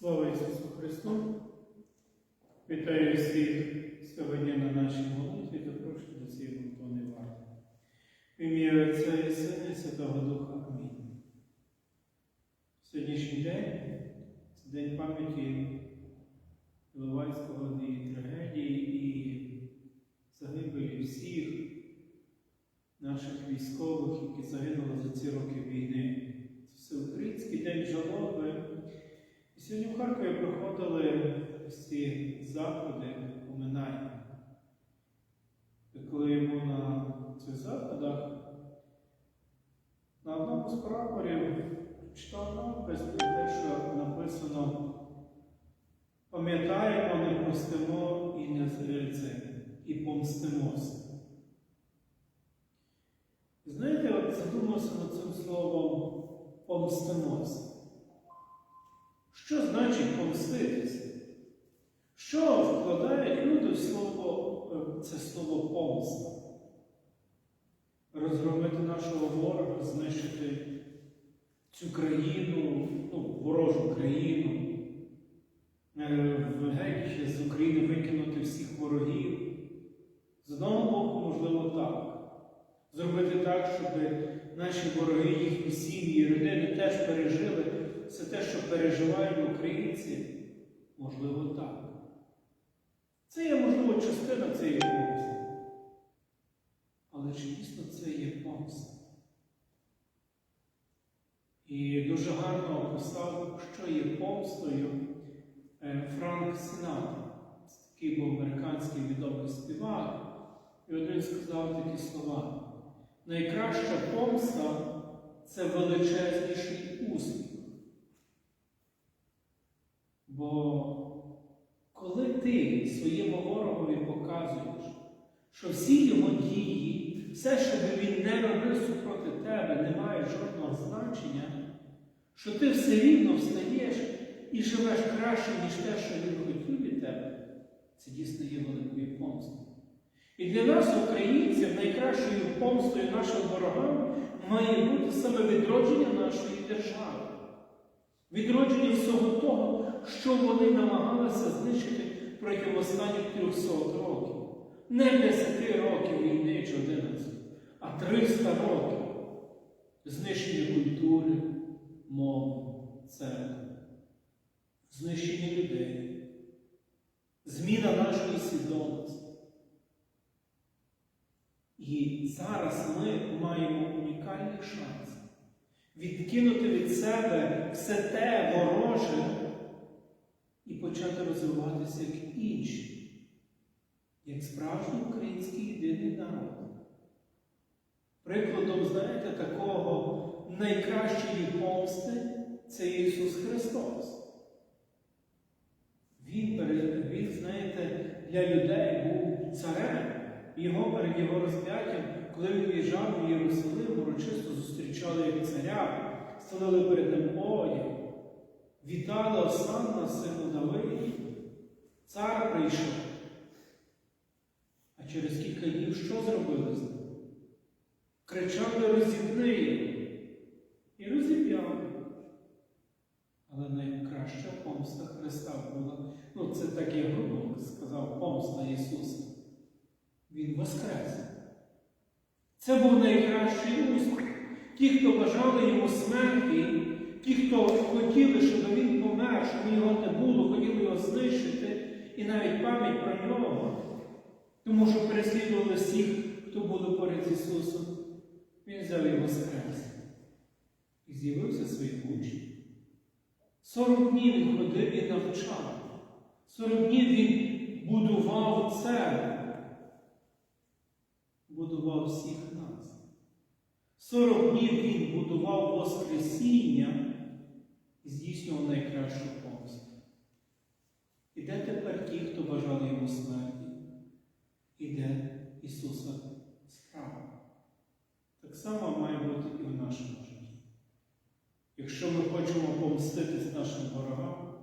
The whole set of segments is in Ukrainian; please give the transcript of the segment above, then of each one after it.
Слава Ісусу Христу! Вітаю всіх сьогодні на нашій молитві та прошу до цієї молитвної варти. В ім'я Отця і Сина і Святого Духа. Амінь. Сьогоднішній день це день пам'яті Іловайського і трагедії і загибелі всіх наших військових, які загинули за ці роки війни. Це всеукраїнський день жалоби. І сьогодні в Харкові проходили ось ці заходи поминання. І коли йому на заходах на одному з прапорів читав напис про те, що написано пам'ятаємо, не простимо і не це, і помстимося. Знаєте, от задумався над цим словом помстимося. Що значить помститися? Що вкладають люди в слово, е, це слово помста? Розгромити нашого ворога, знищити цю країну, ну, ворожу країну, е, в геть з України викинути всіх ворогів. З одного боку, можливо, так. Зробити так, щоб наші вороги, їхні сім'ї, родини теж пережили все те, що переживають українці, можливо, так. Це є, можливо, частина цієї помсти. Але чи дійсно це є помста? І дуже гарно описав, що є помстою е, Франк Сінатра. Такий був американський відомий співак. І от він сказав такі слова. Найкраща помста це величезніший успіх. Бо коли ти своєму ворогові показуєш, що всі його дії, все, що би він не робив супроти тебе, не має жодного значення, що ти все рівно встаєш і живеш краще, ніж те, що він хотів від тебе, це дійсно є великою помстою. І для нас, українців, найкращою помстою нашим ворогам має бути саме відродження нашої держави. Відродження всього того, що вони намагалися знищити протягом останніх 300 років. Не 10 років війни чи 11, а 300 років знищення культури, мови, церкви, знищення людей, зміна нашої свідомості. І зараз ми маємо унікальний шанс відкинути від себе все те вороже і почати розвиватися як інші, як справжній український єдиний народ. Прикладом, знаєте, такого найкращої помсти це Ісус Христос. Він, він, знаєте, для людей був царем. Його перед його розп'яттям, коли він в'їжджав в Єрусалим, урочисто зустрічали як царя, ставили перед ним одяг, вітали Осанна, сину Давиді. Цар прийшов. Через кілька днів що зробили з ним? Кричали розіпни. І розіп'яли. Але найкраща помста Христа була, ну це так я грубо сказав, помста Ісуса. Він воскрес. Це був найкращий успіх. Ті, хто бажали йому смерті, ті, хто хотіли, щоб він помер, щоб його не було, хотіли його знищити, і навіть пам'ять про нього, тому що переслідували всіх, хто були поряд з Ісусом, Він взяв і воскрес. І з'явився своїх учнів. Сорок днів він ходив і навчав. Сорок днів він будував церкву будував всіх нас. Сорок днів він будував Воскресіння і здійснював найкращу помсту. І де тепер ті, хто бажали йому смерті? Де Ісуса справа? Так само має бути і в нашому житті. Якщо ми хочемо помститись нашим ворогам,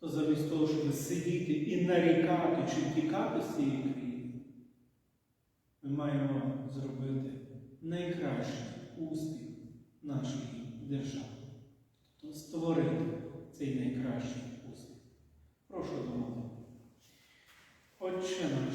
то замість того, щоб сидіти і нарікати чи втікати з цієї країни, ми маємо зробити найкращий успіх нашої держави. Тобто створити цей найкращий успіх. Прошу домовити. Отче наш,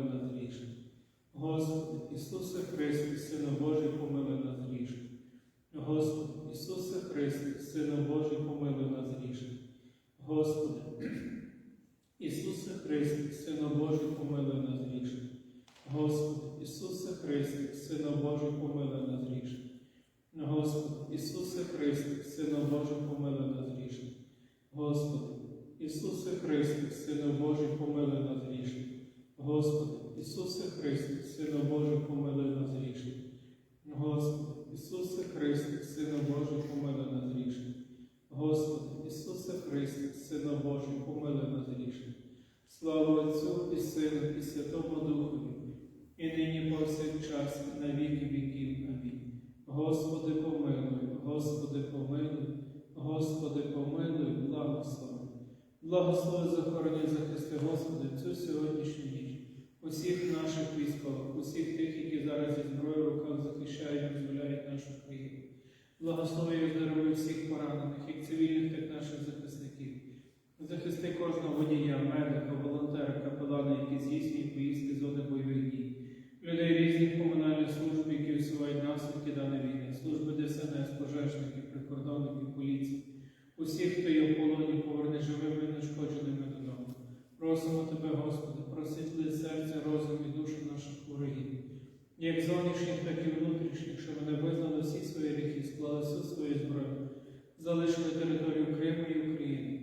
Господи, Ісусе Христе, Сину Божий, помилуй нас грішних. Господи, Ісусе Христе, Сину Божий, помилуй нас грішних. Господи, Ісусе Христе, Сину Божий, помилуй нас грішних. Господи, Ісусе Христе, Сину Божий, помилуй нас грішних. Господи, Ісусе Христе, Сину Божий, помилуй нас грішних. Господи, Ісусе Христе, Сину Божий, помилуй нас грішних. Господи, Ісусе Христе, Сину Божий, помилуй нас грішних. Господи, Ісусе Христе, Сину Божий, помилуй нас грішних. Господи, Ісусе Христе, Сину Божий, помилуй нас грішних. Слава Отцю і Сину, і Святому Духові, і нині повсякчас, і на віки віків. Амінь. Господи, помилуй, Господи, помилуй, Господи, помилуй, благослови. Благослови захорони захисти, Господи, цю сьогоднішню. Усіх наших військових, усіх тих, які зараз зі зброєю в руках захищають, дозволяють нашу країну. Благослови і здоров'я всіх поранених, як цивільних, так і наших захисників. Захисти кожного водія, медика, волонтера, капелана, які здійснюють поїздки зони бойових дій. Людей різних комунальних служб, які усувають наслідки даної війни, служби ДСНС, пожежників, прикордонників, поліції. Усіх, хто є в полоні, поверни живими і нешкодженими додому. Просимо Тебе, Господи, просвітли серце, розум і душу наших ворогів, як зовнішніх, так і внутрішніх, щоб вони визнали всі свої гріхи, склали всю свою зброю, залишили територію Криму і України.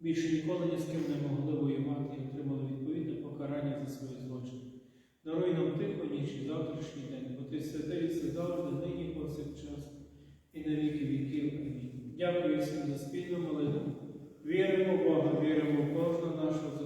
Більше ніколи ні з ким не могли воювати і отримали відповідне покарання за свої злочини. Даруй нам тихо ніч і завтрашній день, бо ти святий все завжди, нині повсякчас, і на віки віків. Амінь. Дякую всім за спільну молитву кожна наша